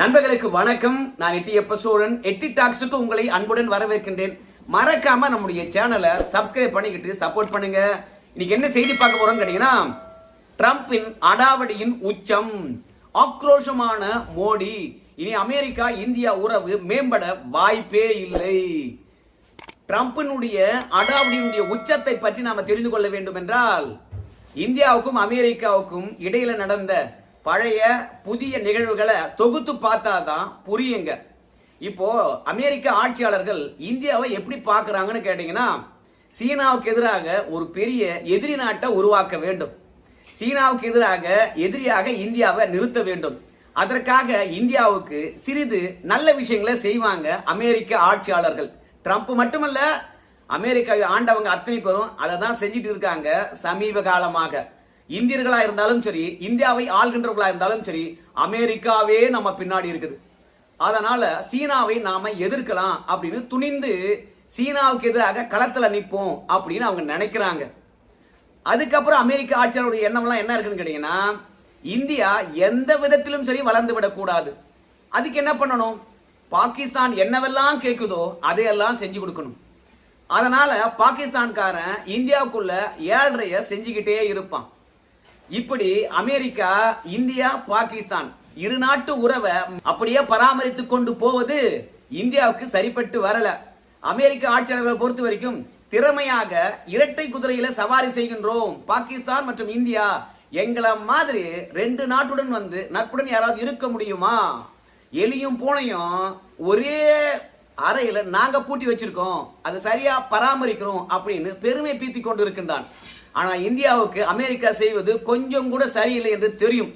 நண்பர்களுக்கு வணக்கம். நான் எட்டி எப்ப சோழன். எட்டி டாக்ஸுக்கு உங்களை அன்புடன் வரவேற்கின்றேன். மறக்காம நம்முடைய சேனலை சப்ஸ்கிரைப் பண்ணிக்கிட்டு சப்போர்ட் பண்ணுங்க. இன்னைக்கு என்ன செய்தி பார்க்க போறோம்னு கேட்டீங்கன்னா ட்ரம்பின் அடாவடியின் உச்சம். ஆக்ரோஷமான மோடி. இனி அமெரிக்கா இந்தியா உறவு மேம்பட வாய்ப்பே இல்லை. ட்ரம்பினுடைய அடாவடியினுடைய உச்சத்தை பற்றி நாம தெரிந்து கொள்ள வேண்டும் என்றால் இந்தியாவுக்கும் அமெரிக்காவுக்கும் இடையில நடந்த பழைய புதிய நிகழ்வுகளை தொகுத்து பார்த்தா தான் புரியுங்க. இப்போ அமெரிக்க ஆட்சியாளர்கள் இந்தியாவை எப்படி பார்க்குறாங்கன்னு கேட்டிங்கன்னா சீனாவுக்கு எதிராக ஒரு பெரிய எதிரி நாட்டை உருவாக்க வேண்டும். சீனாவுக்கு எதிராக எதிரியாக இந்தியாவை நிறுத்த வேண்டும். அதற்காக இந்தியாவுக்கு சிறிது நல்ல விஷயங்களை செய்வாங்க அமெரிக்க ஆட்சியாளர்கள். ட்ரம்ப் மட்டுமல்ல அமெரிக்காவை ஆண்டவங்க அத்தனை பேரும் அதை தான் செஞ்சுட்டு இருக்காங்க சமீப காலமாக. இந்தியர்களா இருந்தாலும் சரி இந்தியாவை ஆள்கின்றவர்களா இருந்தாலும் சரி அமெரிக்காவே நம்ம பின்னாடி இருக்குது. அதனால சீனாவை நாம எதிர்க்கலாம் அப்படின்னு துணிந்து சீனாவுக்கு எதிராக களத்துல நிற்போம் அப்படின்னு அவங்க நினைக்கிறாங்க. அதுக்கப்புறம் அமெரிக்க ஆட்சியாளருடைய எண்ணம்லாம் என்ன இருக்குன்னு கேட்டீங்கன்னா இந்தியா எந்த விதத்திலும் சரி வளர்ந்து விடக்கூடாது. அதுக்கு என்ன பண்ணணும்? பாகிஸ்தான் என்னவெல்லாம் கேட்குதோ அதையெல்லாம் செஞ்சு கொடுக்கணும். அதனால பாகிஸ்தான்காரன் இந்தியாவுக்குள்ள ஏழ்றைய செஞ்சுக்கிட்டே இருப்பான். இப்படி அமெரிக்கா இந்தியா பாகிஸ்தான் இரு நாட்டு உறவை அப்படியே பராமரித்து கொண்டு போவது இந்தியாவுக்கு சரிப்பட்டு வரல. அமெரிக்க ஆட்சியாளர்களை பொறுத்த வரைக்கும் திறமையாக இரட்டை குதிரையில சவாரி செய்கின்றோம். பாகிஸ்தான் மற்றும் இந்தியா எங்களை மாதிரி ரெண்டு நாட்டுடன் வந்து நட்புடன் யாராவது இருக்க முடியுமா? எலியும் பூனையும் ஒரே அறையில நாங்க பூட்டி வச்சிருக்கோம். அதை சரியா பராமரிக்கிறோம் அப்படின்னு பெருமை பீத்தி கொண்டு இருக்கின்றான் ஆனால் இந்தியாவுக்கு அமெரிக்கா செய்வது கொஞ்சம் கூட சரியில்லை என்று தெரியும்.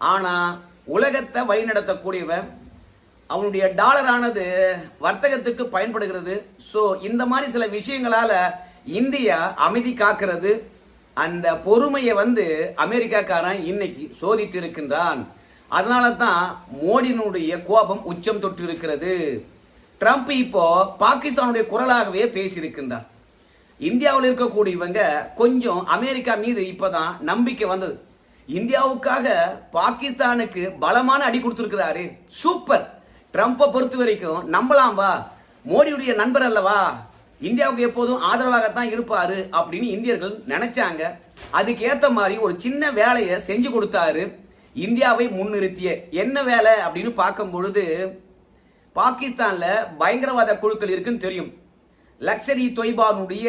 ஆனால் உலகத்தை வழிநடத்தக்கூடியவன் அவனுடைய டாலரானது வர்த்தகத்துக்கு பயன்படுகிறது. ஸோ இந்த மாதிரி சில விஷயங்களால் இந்தியா அமைதி காக்கிறது. அந்த பொறுமையை வந்து அமெரிக்காக்காரன் இன்னைக்கு சோதித்து இருக்கின்றான் அதனால தான் மோடியினுடைய கோபம் உச்சம் தொட்டு இருக்கிறது ட்ரம்ப் இப்போ பாகிஸ்தானுடைய குரலாகவே பேசியிருக்கின்றார். இந்தியாவில் இருக்கக்கூடியவங்க கொஞ்சம் அமெரிக்கா மீது இப்போதான் நம்பிக்கை வந்தது. இந்தியாவுக்காக பாகிஸ்தானுக்கு பலமான அடி கொடுத்துருக்கிறாரு. சூப்பர். ட்ரம்ப்பை பொறுத்த வரைக்கும் நம்பலாம் வா. மோடியுடைய நண்பர் அல்லவா இந்தியாவுக்கு எப்போதும் ஆதரவாகத்தான் இருப்பாரு அப்படின்னு இந்தியர்கள் நினைச்சாங்க. அதுக்கு ஏத்த மாதிரி ஒரு சின்ன வேலையை செஞ்சு கொடுத்தாரு. இந்தியாவை முன்னிறுத்திய என்ன வேலை அப்படின்னு பார்க்கும் பொழுது பாகிஸ்தான்ல பயங்கரவாத குழுக்கள் இருக்குன்னு தெரியும். லக்ஸரி தொய்பானுடைய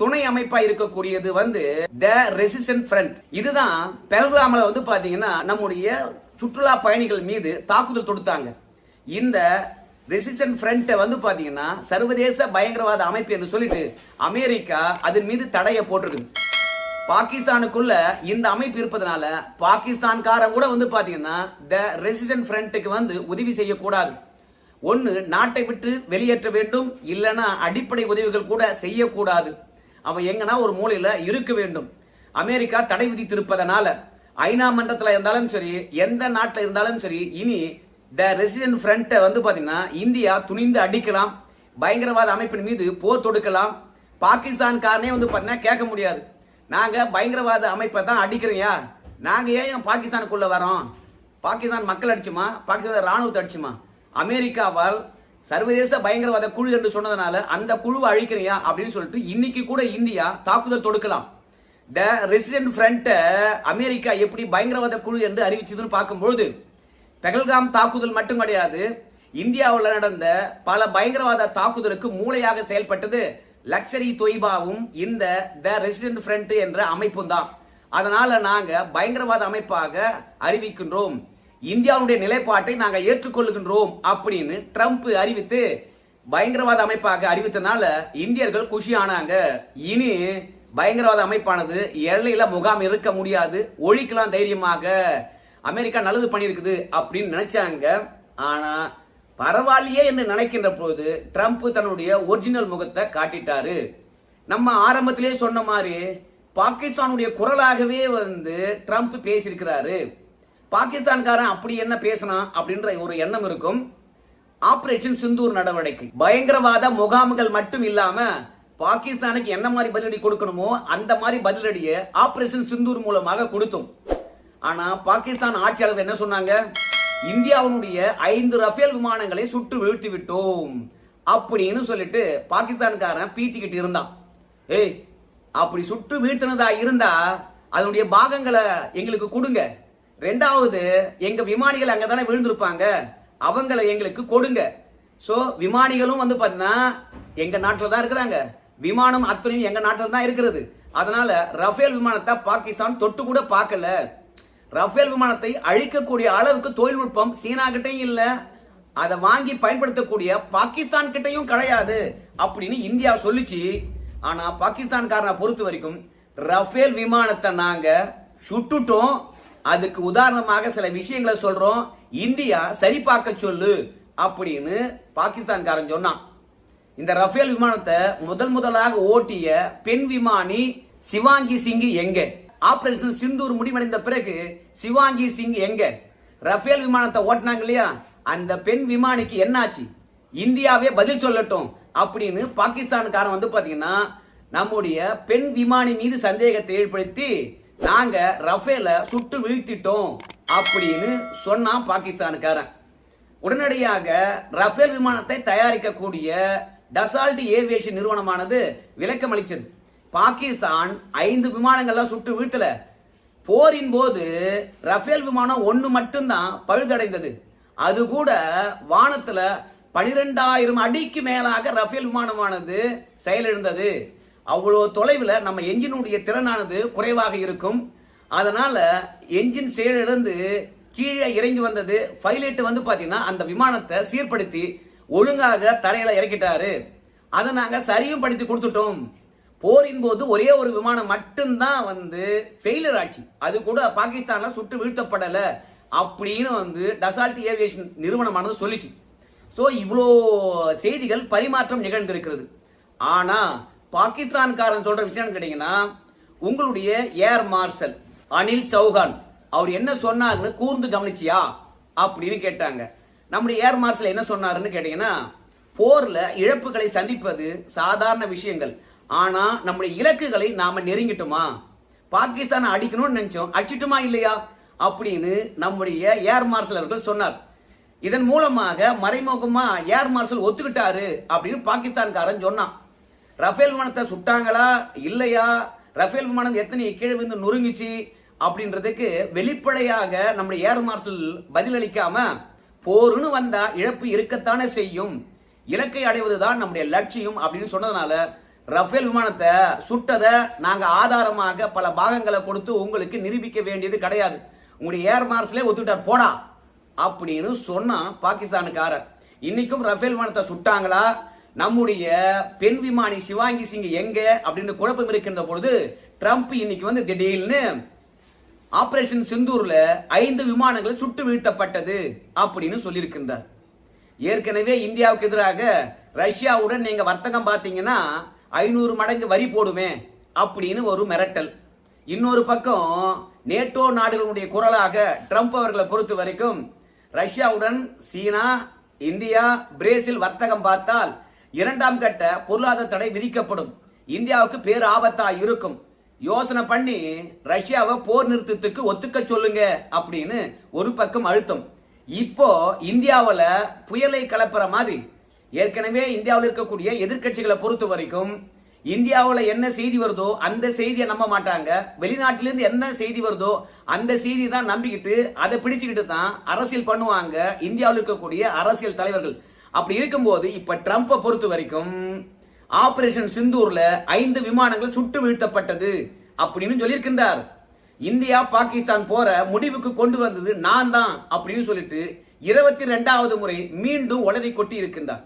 துணை அமைப்பா இருக்கக்கூடியது வந்து த ரெசிஸ்டன்ட் ஃப்ரண்ட் இதுதான் பெல்கிராமில் வந்து பாத்தீங்கன்னா நம்முடைய சுற்றுலா பயணிகள் மீது தாக்குதல் தொடுத்தாங்க. இந்த ரெசிஸ்டன்ட் ஃப்ரண்ட்டை வந்து பாத்தீங்கன்னா சர்வதேச பயங்கரவாத அமைப்பு என்று சொல்லிட்டு அமெரிக்கா அதன் மீது தடையை போட்டிருக்கு பாகிஸ்தானுக்குள்ள இந்த அமைப்பு இருப்பதனால பாகிஸ்தான்காரன் கூட வந்து பாத்தீங்கன்னா த ரெசிஸ்டன்ட் ஃப்ரண்ட்டுக்கு வந்து உதவி செய்யக்கூடாது. ஒன்று நாட்டை விட்டு வெளியேற்ற வேண்டும் இல்லைன்னா அடிப்படை உதவிகள் கூட செய்யக்கூடாது. அவன் எங்கன்னா ஒரு மூலையில் இருக்க வேண்டும். அமெரிக்கா தடை விதித்திருப்பதனால ஐநா மன்றத்தில் இருந்தாலும் சரி எந்த நாட்டில் இருந்தாலும் சரி இனி த ரெசிடென்ட் ஃப்ரண்ட்டை வந்து பார்த்தீங்கன்னா இந்தியா துணிந்து அடிக்கலாம். பயங்கரவாத அமைப்பின் மீது போர் தொடுக்கலாம். பாகிஸ்தான்காரனே வந்து பார்த்தீங்கன்னா கேட்க முடியாது. நாங்கள் பயங்கரவாத அமைப்பை தான் அடிக்கிறோம்யா நாங்கள் ஏன் பாகிஸ்தானுக்குள்ளே வரோம்? பாகிஸ்தான் மக்கள் அடிச்சுமா? பாகிஸ்தான் ராணுவத்தை அடிச்சுமா? அமெரிக்காவால் சர்வதேச பயங்கரவாத குழு என்று சொன்னதுனால அந்த குழுவை அழிக்கிறியா அப்படின்னு சொல்லிட்டு இன்னைக்கு கூட இந்தியா தாக்குதல் தொடுக்கலாம். த ரெசிடென்ட் ஃப்ரண்ட் அமெரிக்கா எப்படி பயங்கரவாத குழு என்று அறிவிச்சதுன்னு பார்க்கும்பொழுது பெகல்காம் தாக்குதல் மட்டும் கிடையாது இந்தியாவில் நடந்த பல பயங்கரவாத தாக்குதலுக்கு மூளையாக செயல்பட்டது லக்ஸரி தொய்பாவும் இந்த த ரெசிடென்ட் ஃப்ரண்ட் என்ற அமைப்பும் தான். அதனால நாங்க பயங்கரவாத அமைப்பாக அறிவிக்கின்றோம். இந்தியாவுடைய நிலைப்பாட்டை நாங்கள் ஏற்றுக்கொள்ளுகின்றோம் அப்படின்னு ட்ரம்ப் அறிவித்து பயங்கரவாத அமைப்பாக அறிவித்தனால இந்தியர்கள் குஷி ஆனாங்க இனி பயங்கரவாத அமைப்பானது எல்லையில முகாம் இருக்க முடியாது ஒழிக்கலாம் தைரியமாக. அமெரிக்கா நல்லது பண்ணியிருக்குது அப்படின்னு நினைச்சாங்க. ஆனா பரவாயில்லையே என்று நினைக்கின்ற போது ட்ரம்ப் தன்னுடைய ஒரிஜினல் முகத்தை காட்டிட்டாரு. நம்ம ஆரம்பத்திலே சொன்ன மாதிரி பாகிஸ்தானுடைய குரலாகவே வந்து ட்ரம்ப் பேசியிருக்கிறாரு. பாகிஸ்தான்காரன் அப்படி என்ன பேசினான் அப்படின்ற ஒரு எண்ணம் இருக்கும். ஆபரேஷன் சிந்தூர் நடவடிக்கை. பயங்கரவாத முகாம்கள் மட்டும் இல்லாம பாகிஸ்தானுக்கு என்ன மாதிரி பதிலடி கொடுக்கணுமோ அந்த மாதிரி பதிலடியை ஆபரேஷன் சிந்தூர் மூலமாக கொடுத்தோம். ஆனா பாகிஸ்தான் ஆட்சியாளர்கள் என்ன சொன்னாங்க? இந்தியாவினுடைய ஐந்து ரஃபேல் விமானங்களை சுட்டு வீழ்த்தி விட்டோம் அப்படின்னு சொல்லிட்டு பாகிஸ்தான்காரன் பீத்திக்கிட்டு இருந்தான். ஏய் அப்படி சுட்டு வீழ்த்தினதா இருந்தா அதனுடைய பாகங்களை எங்களுக்கு கொடுங்க. ரெண்டாவது எங்க விமானிகள் அங்கதானே விழுந்திருப்பாங்க. அவங்கள எங்களுக்கு கொடுங்க. ஸோ விமானிகளும் வந்து பார்த்தீங்கன்னா எங்க நாட்டில் தான் இருக்கிறாங்க. விமானம் அத்தனையும் எங்க நாட்டில் தான் இருக்கிறது. அதனால ரஃபேல் விமானத்தை பாகிஸ்தான் தொட்டு கூட பார்க்கல. ரஃபேல் விமானத்தை அழிக்கக்கூடிய அளவுக்கு தொழில்நுட்பம் சீனா கிட்டையும் இல்லை. அதை வாங்கி பயன்படுத்தக்கூடிய பாகிஸ்தான் கிட்டையும் கிடையாது அப்படின்னு இந்தியா சொல்லிச்சு. ஆனா பாகிஸ்தான்காரனை பொறுத்த வரைக்கும் ரஃபேல் விமானத்தை நாங்க சுட்டுட்டோம். அதுக்கு உதாரணமாக சில விஷயங்களை சொல்றோம். இந்தியா சரி பார்க்க சொல்லு அப்படின்னு பாகிஸ்தான்காரன் சொன்னான். இந்த ரஃபேல் விமானத்தை முதல் முதலாக ஓட்டிய பெண் விமானி சிவாங்கி சிங் எங்க? ஆபரேஷன் சிந்தூர் முடிவடைந்த பிறகு சிவாங்கி சிங் எங்க? ரஃபேல் விமானத்தை ஓட்டினாங்க இல்லையா? அந்த பெண் விமானிக்கு என்னாச்சு? இந்தியாவே பதில் சொல்லட்டும் அப்படின்னு பாகிஸ்தானுக்காரன் வந்து பாத்தீங்கன்னா நம்முடைய பெண் விமானி மீது சந்தேகத்தை ஏற்படுத்தி நாங்க ரஃபேல சுட்டு வீழ்த்திட்டோம் அப்படின்னு சொன்னான் பாகிஸ்தானுக்காரன். உடனடியாக ரஃபேல் விமானத்தை தயாரிக்கக்கூடிய டசால்ட் ஏவியேஷன் நிறுவனமானது விளக்கம் அளித்தது பாகிஸ்தான் ஐந்து விமானங்கள்லாம் சுட்டு வீழ்த்தல. போரின் போது ரஃபேல் விமானம் ஒன்று மட்டும்தான் பழுதடைந்தது. அது கூட வானத்தில் பனிரெண்டாயிரம் அடிக்கு மேலாக ரஃபேல் விமானமானது செயலிழந்தது. அவ்வளோ தொலைவில் நம்ம என்ஜினுடைய திறனானது குறைவாக இருக்கும். அதனால் என்ஜின் செயலிழந்து கீழே இறங்கி வந்தது பைலட் வந்து பார்த்தீங்கன்னா அந்த விமானத்தை சீர்படுத்தி ஒழுங்காக தரையில் இறக்கிட்டாரு. அதை நாங்கள் சரியும் படுத்தி கொடுத்துட்டோம். போரின் போது ஒரே ஒரு விமானம் மட்டும்தான் வந்து ஃபெயிலர் ஆச்சு. அது கூட பாகிஸ்தானில் சுட்டு வீழ்த்தப்படலை அப்படின்னு வந்து டசால்ட் ஏவியேஷன் நிறுவனமானது சொல்லிச்சு. ஸோ இவ்வளோ செய்திகள் பரிமாற்றம் நிகழ்ந்திருக்கிறது. ஆனால் பாகிஸ்தான்காரன் சொல்ற விஷயம் கேட்டீங்கன்னா உங்களுடைய ஏர் மார்ஷல் அனில் சௌஹான் அவர் என்ன சொன்னாருன்னு கூர்ந்து கவனிச்சியா? அப்படின்னு கேட்டாங்க. நம்முடைய ஏர் மார்ஷல் என்ன சொன்னாருன்னு கேட்டீங்கன்னா போர்ல இழப்புகளை சந்திப்பது சாதாரண விஷயங்கள். ஆனா நம்முடைய இலக்குகளை நாம நெருங்கிட்டோமா? பாகிஸ்தானை அடிக்கணும்னு நினைச்சோம் அடிச்சிட்டுமா இல்லையா? அப்படின்னு நம்முடைய ஏர் மார்ஷல் அவர்கள் சொன்னார். இதன் மூலமாக மறைமுகமா ஏர் மார்ஷல் ஒத்துக்கிட்டாரு அப்படின்னு பாகிஸ்தான்காரன் சொன்னான். ரஃபேல் விமானத்தை சுட்டாங்களா? இல்லையா? ரஃபேல் விமானம் எத்தனை கீழே விழுந்து நொறுங்குச்சு? அப்படின்றதுக்கு வெளிப்படையாக நம்முடைய ஏர் மார்ஷல் பதிலளிக்காம போருன்னு வந்தா இழப்பு இருக்கத்தானே செய்யும். இலக்கை அடைவதுதான் நம்முடைய லட்சியம். அப்படின்னு சொன்னதுனால ரஃபேல் விமானத்தை சுட்டதை நாங்க ஆதாரமாக பல பாகங்களை கொடுத்து உங்களுக்கு நிரூபிக்க வேண்டியது கிடையாது. உங்களுடைய ஏர் மார்ஷலே ஒத்துட்டார் போடா. அப்படின்னு சொன்னான் பாகிஸ்தானுக்காரர். இன்னைக்கும் ரஃபேல் விமானத்தை சுட்டாங்களா? நம்முடைய பெண் விமானி சிவாங்கி சிங் எங்க அப்படின்னு குழப்பம் இருக்கின்ற பொழுது ட்ரம்ப் இன்னைக்கு வந்து திடீர்னு ஆபரேஷன் சிந்தூர்ல ஐந்து விமானங்கள் சுட்டு வீழ்த்தப்பட்டது அப்படின்னு சொல்லியிருக்கின்றார். ஏற்கனவே இந்தியாவுக்கு எதிராக ரஷ்யாவுடன் நீங்க வர்த்தகம் பார்த்தீங்கன்னா ஐநூறு மடங்கு வரி போடுவேன் அப்படின்னு ஒரு மிரட்டல். இன்னொரு பக்கம் நேட்டோ நாடுகளுடைய குரலாக ட்ரம்ப் அவர்களை பொறுத்த வரைக்கும் ரஷ்யாவுடன் சீனா இந்தியா பிரேசில் வர்த்தகம் பார்த்தால் இரண்டாம் கட்ட பொருளாதார தடை விதிக்கப்படும். இந்தியாவுக்கு பேர் ஆபத்தா இருக்கும். யோசனை பண்ணி ரஷ்யாவை போர் நிறுத்தத்துக்கு ஒத்துக்க சொல்லுங்க அப்படின்னு ஒரு பக்கம் அழுத்தம். இப்போ இந்தியாவில் புயலை கலப்புற மாதிரி. ஏற்கனவே இந்தியாவில் இருக்கக்கூடிய எதிர்க்கட்சிகளை பொறுத்த வரைக்கும் இந்தியாவில் என்ன செய்தி வருதோ அந்த செய்தியை நம்ப மாட்டாங்க. வெளிநாட்டிலிருந்து என்ன செய்தி வருதோ அந்த செய்தி தான் நம்பிக்கிட்டு அதை பிடிச்சுக்கிட்டு தான் அரசியல் பண்ணுவாங்க இந்தியாவில் இருக்கக்கூடிய அரசியல் தலைவர்கள். அப்படி இருக்கும்போது இப்ப ட்ரம்ப்பை பொறுத்த வரைக்கும் ஆபரேஷன் சிந்தூர்ல ஐந்து விமானங்கள் சுட்டு வீழ்த்தப்பட்டது அப்படின்னு சொல்லியிருக்கின்றார். இந்தியா பாகிஸ்தான் போற முடிவுக்கு கொண்டு வந்தது நான் தான் அப்படின்னு சொல்லிட்டு இருபத்தி ரெண்டாவது முறை மீண்டும் உளறி கொட்டி இருக்கின்றார்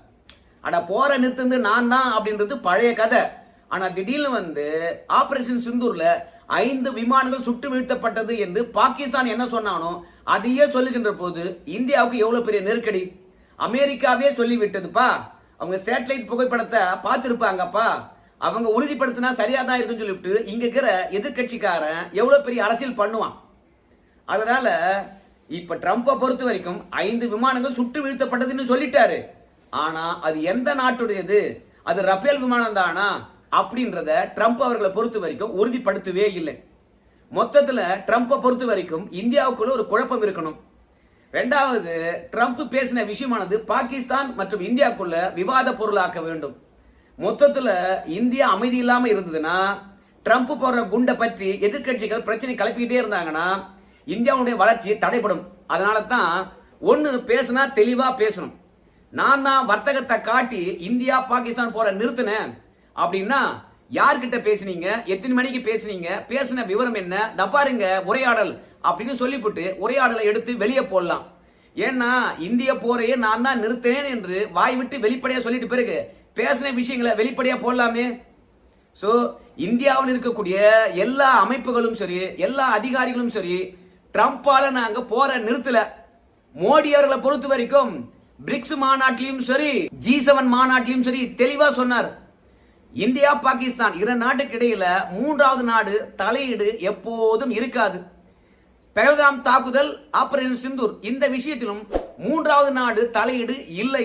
அட போற நிறுத்தது நான் தான் அப்படின்றது பழைய கதை. ஆனா திடீர்னு வந்து ஆபரேஷன் சிந்தூர்ல ஐந்து விமானங்கள் சுட்டு வீழ்த்தப்பட்டது என்று பாகிஸ்தான் என்ன சொன்னானோ அதையே சொல்லுகின்ற போது இந்தியாவுக்கு எவ்வளவு பெரிய நெருக்கடி? அமெரிக்காவே சொல்லிவிட்டதுப்பா. அவங்க சேட்டலைட் புகைப்படத்தை பார்த்துருப்பாங்கப்பா. அவங்க உறுதிப்படுத்தினா சரியா தான் இருக்குன்னு சொல்லிவிட்டு இங்க இருக்கிற எதிர்க்கட்சிக்காரன் எவ்வளவு பெரிய அரசியல் பண்ணுவான். அதனால இப்ப ட்ரம்ப்பை பொறுத்த வரைக்கும் ஐந்து விமானங்கள் சுட்டு வீழ்த்தப்பட்டதுன்னு சொல்லிட்டாரு. ஆனா அது எந்த நாட்டுடையது? அது ரஃபேல் விமானம் தானா? அப்படின்றத ட்ரம்ப் அவர்களை பொறுத்த வரைக்கும் உறுதிப்படுத்தவே இல்லை. மொத்தத்துல ட்ரம்ப்பை பொறுத்த வரைக்கும் இந்தியாவுக்குள்ள ஒரு குழப்பம் இருக்கணும். ரெண்டாவது ட்ரம்ப் பேசின விஷயமானது பாகிஸ்தான் மற்றும் இந்தியாக்குள்ள விவாத பொருளாக்க வேண்டும். மொத்தத்துல இந்தியா அமைதி இல்லாம இருந்ததுன்னா ட்ரம்ப் போடுற குண்டை பற்றி எதிர்க்கட்சிகள் பிரச்சனை கிளப்பிக்கிட்டே இருந்தாங்கன்னா இந்தியாவுடைய வளர்ச்சி தடைப்படும் அதனால தான் ஒன்று பேசினா தெளிவா பேசணும். நான் தான் வர்த்தகத்தை காட்டி இந்தியா பாகிஸ்தான் போற நிறுத்தினேன். அப்படின்னா யார்கிட்ட பேசுனீங்க? எத்தனை மணிக்கு பேசுனீங்க? பேசின விவரம் என்ன? தப்பாருங்க உரையாடல் அப்படின்னு சொல்லிவிட்டு உரையாடலை எடுத்து வெளியே போடலாம். ஏன்னா இந்திய போரையே நான் தான் நிறுத்தினேன் என்று வாய் விட்டு வெளிப்படையா சொல்லிட்டு பிறகு பேசின விஷயங்களை வெளிப்படையா போடலாமே. ஸோ இந்தியாவில் இருக்கக்கூடிய எல்லா அமைப்புகளும் சரி எல்லா அதிகாரிகளும் சரி ட்ரம்ப்பால நாங்க போற நிறுத்தல. மோடி அவர்களை பொறுத்த வரைக்கும் பிரிக்ஸ் மாநாட்டிலையும் சரி ஜி செவன் மாநாட்டிலையும் சரி தெளிவா சொன்னார். இந்தியா பாகிஸ்தான் இரு நாட்டுக்கு இடையில மூன்றாவது நாடு தலையீடு எப்போதும் இருக்காது. பெஹல்காம் தாக்குதல் ஆபரேஷன் சிந்தூர் இந்த விஷயத்திலும் மூன்றாவது நாடு தலையீடு இல்லை.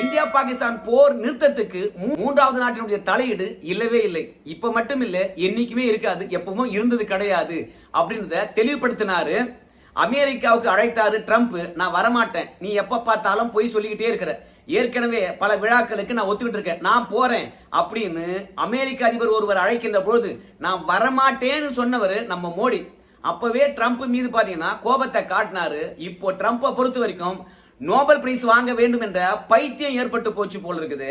இந்தியா பாகிஸ்தான் போர் நிறுத்தத்துக்கு மூன்றாவது நாட்டினுடைய தலையீடு இல்லவே இல்லை. இப்ப மட்டும் இல்ல என்னைக்குமே இருக்காது எப்பவும் இருந்தது கிடையாது அப்படின்றத தெளிவுபடுத்தினாரு. அமெரிக்காவுக்கு அழைத்தாரு ட்ரம்ப் நான் வரமாட்டேன். நீ எப்ப பார்த்தாலும் போய் சொல்லிக்கிட்டே இருக்கிற. ஏற்கனவே பல விழாக்களுக்கு நான் ஒத்துக்கிட்டு இருக்கேன் நான் போறேன் அப்படின்னு அமெரிக்க அதிபர் ஒருவர் அழைக்கின்ற பொழுது நான் வரமாட்டேன்னு சொன்னவர் நம்ம மோடி. அப்பவே ட்ரம்ப் மீது பாத்தீங்கன்னா கோபத்தை காட்டினாரு. இப்போ ட்ரம்ப்பை பொறுத்த வரைக்கும் நோபல் பிரைஸ் வாங்க வேண்டும் என்ற பைத்தியம் ஏற்பட்டு போச்சு போல இருக்குது.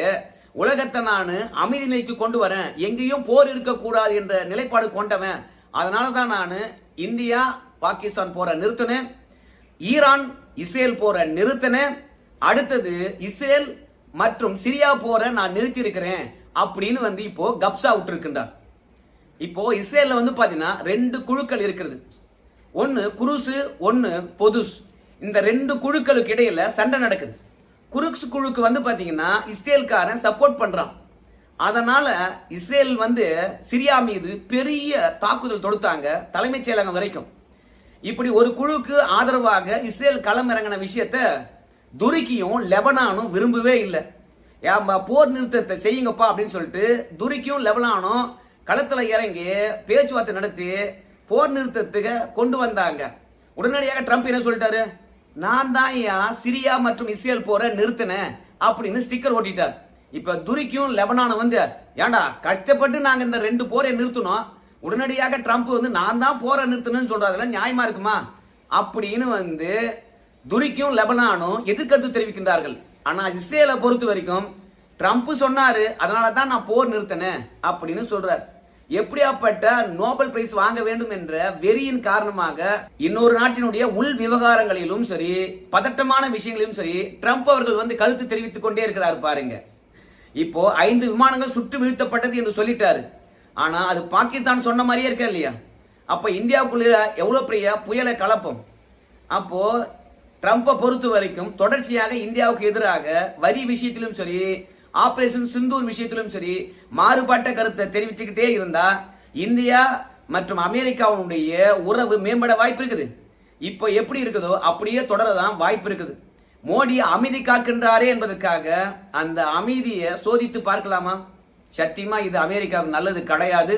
உலகத்தை நான் அமைதி நிலைக்கு கொண்டு வரேன். எங்கேயும் போர் இருக்கக்கூடாது என்ற நிலைப்பாடு கொண்டவன். அதனால தான் நான் இந்தியா பாகிஸ்தான் போற நிறுத்தினேன். ஈரான் இஸ்ரேல் போற நிறுத்தினேன். அடுத்தது இஸ்ரேல் மற்றும் சிரியா போற நான் நிறுத்தி இருக்கிறேன் அப்படின்னு வந்து இப்போ கப்சா விட்டுருக்கின்றார். இப்போ இஸ்ரேலில் வந்து பாத்தீங்கன்னா ரெண்டு குழுக்கள் இருக்கிறது. ஒன்னு குருசு ஒன்னு பொதுஸ். இந்த ரெண்டு குழுக்களுக்கு இடையில சண்டை நடக்குது. குருக்ஸ் குழுக்கு வந்து பாத்தீங்கன்னா இஸ்ரேல்காரன் சப்போர்ட் பண்றான். அதனால இஸ்ரேல் வந்து சிரியா மீது பெரிய தாக்குதல் தொடுத்தாங்க தலைமைச் செயலகம் வரைக்கும். இப்படி ஒரு குழுக்கு ஆதரவாக இஸ்ரேல் களம் இறங்கின விஷயத்த துருக்கியும் லெபனானும் விரும்பவே இல்லை. ஏம்பா போர் நிறுத்தத்தை செய்யுங்கப்பா அப்படின்னு சொல்லிட்டு துருக்கியும் லெபனானும் களத்தில் இறங்கி பேச்சுவார்த்தை நடத்தி போர் நிறுத்தத்துக்கு கொண்டு வந்தாங்க. உடனடியாக ட்ரம்ப் என்ன சொல்லிட்டாரு? நான் தான் ஏன் சிரியா மற்றும் இஸ்ரேல் போரை நிறுத்தினேன் அப்படின்னு ஸ்டிக்கர் ஓட்டிட்டார் இப்ப துருக்கியும் லெபனானும் வந்து ஏன்டா கஷ்டப்பட்டு நாங்க இந்த ரெண்டு போரை நிறுத்தணும் உடனடியாக ட்ரம்ப் வந்து நான் தான் போரை நிறுத்தணும்னு சொல்றதுல நியாயமா இருக்குமா? அப்படின்னு வந்து துருக்கியும் லெபனானும் எதிர்கருத்து தெரிவிக்கின்றார்கள். ஆனா இஸ்ரேலை பொறுத்த வரைக்கும் ட்ரம்ப் சொன்னாரு அதனால தான் நான் போர் நிறுத்தினேன் அப்படின்னு சொல்றார். எப்படியாப்பட்ட நோபல் பிரைஸ் வாங்க வேண்டும் என்ற வெறியின் காரணமாக இன்னொரு நாட்டினுடைய உள் விவகாரங்களிலும் சரி பதட்டமான விஷயங்களிலும் சரி ட்ரம்ப் அவர்கள் வந்து கருத்து தெரிவித்துக் கொண்டே இருக்கிறார் பாருங்க. இப்போ ஐந்து விமானங்கள் சுட்டு வீழ்த்தப்பட்டது என்று சொல்லிட்டாரு. ஆனா அது பாகிஸ்தான் சொன்ன மாதிரியே இருக்கா இல்லையா? அப்ப இந்தியாவுக்குள்ள எவ்வளவு பெரிய புயலை கலப்போம்? அப்போ ட்ரம்ப்பை பொறுத்த வரைக்கும் தொடர்ச்சியாக இந்தியாவுக்கு எதிராக வரி விஷயத்திலும் சரி ஆபரேஷன் சிந்தூர் விஷயத்திலும் சரி மாறுபட்ட கருத்தை தெரிவிச்சுக்கிட்டே இருந்தா இந்தியா மற்றும் அமெரிக்காவுடைய உறவு மேம்பட வாய்ப்பு இருக்குது. இப்போ எப்படி இருக்குதோ அப்படியே தொடரதான் வாய்ப்பு இருக்குது. மோடி அமைதி காக்கின்றாரே என்பதற்காக அந்த அமைதியை சோதித்து பார்க்கலாமா? சத்தியமா இது அமெரிக்காவுக்கு நல்லது கிடையாது.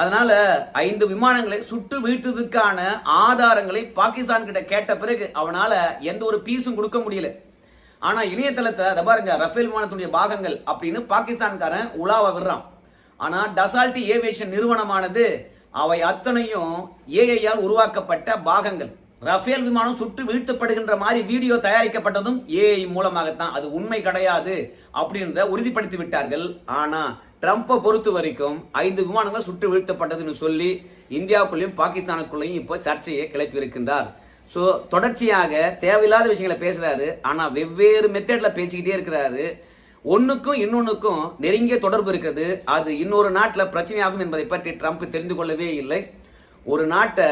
அதனால ஐந்து விமானங்களை சுட்டு வீழ்த்ததுக்கான ஆதாரங்களை பாகிஸ்தான் கிட்ட கேட்ட பிறகு அவனால எந்த ஒரு பீஸும் கொடுக்க முடியல. ஆனா இணையதளத்தை அதை பாருங்க ரஃபேல் விமானத்துடைய பாகங்கள் அப்படின்னு பாகிஸ்தான்காரன் உலாவ விடுறான். ஆனா டசால்டி ஏவியேஷன் நிறுவனமானது அவை அத்தனையும் ஏஐயால் உருவாக்கப்பட்ட பாகங்கள். ரஃபேல் விமானம் சுட்டு வீழ்த்தப்படுகின்ற மாதிரி வீடியோ தயாரிக்கப்பட்டதும் ஏஐ மூலமாகத்தான். அது உண்மை கிடையாது அப்படின்றத உறுதிப்படுத்தி விட்டார்கள். ஆனா ட்ரம்ப்பை பொறுத்த வரைக்கும் ஐந்து விமானங்கள் சுட்டு வீழ்த்தப்பட்டதுன்னு சொல்லி இந்தியாவுக்குள்ளேயும் பாகிஸ்தானுக்குள்ளேயும் இப்போ சர்ச்சையை கிளப்பி இருக்கின்றார். ஸோ தொடர்ச்சியாக தேவையில்லாத விஷயங்களை பேசுகிறாரு ஆனால் வெவ்வேறு மெத்தடில் பேசிக்கிட்டே இருக்கிறாரு. ஒன்றுக்கும் இன்னொன்றுக்கும் நெருங்கிய தொடர்பு இருக்கிறது அது இன்னொரு நாட்டில் பிரச்சனையாகும் என்பதை பற்றி ட்ரம்ப் தெரிந்து கொள்ளவே இல்லை. ஒரு நாட்டை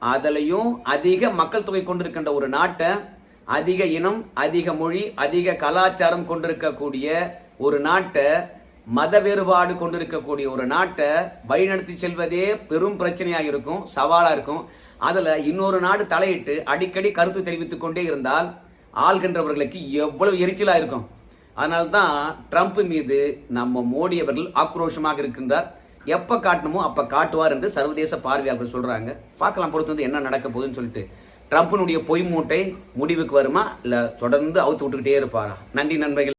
அதுலேயும் அதிக மக்கள் தொகை கொண்டிருக்கின்ற ஒரு நாட்டை அதிக இனம் அதிக மொழி அதிக கலாச்சாரம் கொண்டிருக்கக்கூடிய ஒரு நாட்டை மத வேறுபாடு கொண்டிருக்கக்கூடிய ஒரு நாட்டை வழிநடத்தி செல்வதே பெரும் பிரச்சனையாக இருக்கும் சவாலாக இருக்கும். அதில் இன்னொரு நாடு தலையிட்டு அடிக்கடி கருத்து தெரிவித்துக் கொண்டே இருந்தால் ஆள்கின்றவர்களுக்கு எவ்வளவு எரிச்சலாக இருக்கும். அதனால்தான் ட்ரம்ப் மீது நம்ம மோடி அவர்கள் ஆக்ரோஷமாக இருக்கின்றார். எப்ப காட்டணுமோ அப்ப காட்டுவார் என்று சர்வதேச பார்வையாளர்கள் சொல்றாங்க. பார்க்கலாம் பொறுத்து வந்து என்ன நடக்க போகுதுன்னு சொல்லிட்டு. ட்ரம்ப்பினுடைய பொய் மூட்டை முடிவுக்கு வருமா? இல்ல தொடர்ந்து அவுத்து விட்டுக்கிட்டே இருப்பாரா? நன்றி நண்பர்கள்.